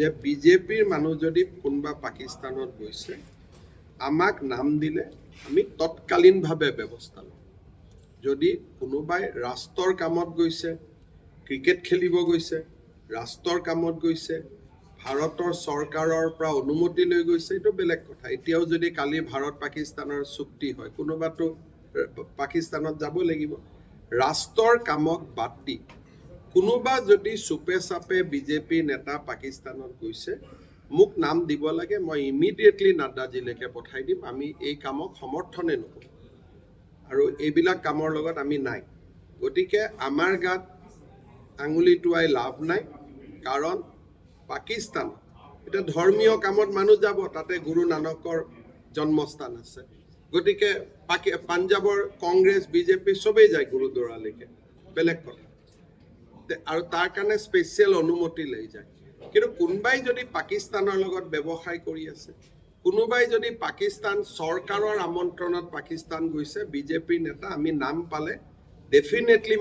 যে বিজেপিৰ মানুহ যদি কোনোবা পাকিস্তানত গৈছে আমাক নাম দিলে আমি তৎকালীনভাৱে ব্যৱস্থা লওঁ যদি কোনোবাই ৰাষ্ট্ৰৰ কামত গৈছে ক্ৰিকেট খেলিব গৈছে ৰাষ্ট্ৰৰ কামত গৈছে ভাৰতৰ চৰকাৰৰ পৰা অনুমতি লৈ গৈছে এইটো বেলেগ কথা। এতিয়াও যদি কালি ভাৰত পাকিস্তানৰ চুক্তি হয় কোনোবাতো এ, পাকিস্তানত যাব লাগিব। ৰাষ্ট্ৰৰ কামক বাদ দি কোনোবা যদি চুপে চাপে বিজেপি নেতা পাকিস্তানত গৈছে, মোক নাম দিব লাগে, মই ইমিডিয়েটলি নাড্ডাজিলৈকে পঠাই দিম, আমি এই কামক সমৰ্থনে নকৰোঁ। আৰু এইবিলাক কামৰ লগত আমি নাই। গতিকে আমাৰ গাত আঙুলি টোৱাই লাভ নাই, কাৰণ পাকিস্তান, এতিয়া ধৰ্মীয় কামত মানুহ যাব, তাতে গুৰু নানকৰ জন্মস্থান আছে। গতিকে পাঞ্জাৱৰ কংগ্ৰেছ, বিজেপি চবেই যায় গুৰুদ্বাৰালৈকে, বেলেগ কথা। আৰু তাৰ কাৰণে স্পেচিয়েল অনুমতি লৈ যায়। কিন্তু কোনোবাই যদি পাকিস্তানৰ লগত ব্যৱসায় কৰি আছে, কোনোবাই যদি পাকিস্তান চৰকাৰৰ আমন্ত্ৰণত পাকিস্তান গৈছে, বিজেপিৰ নেতা আমি নাম পালে ডেফিনেটলি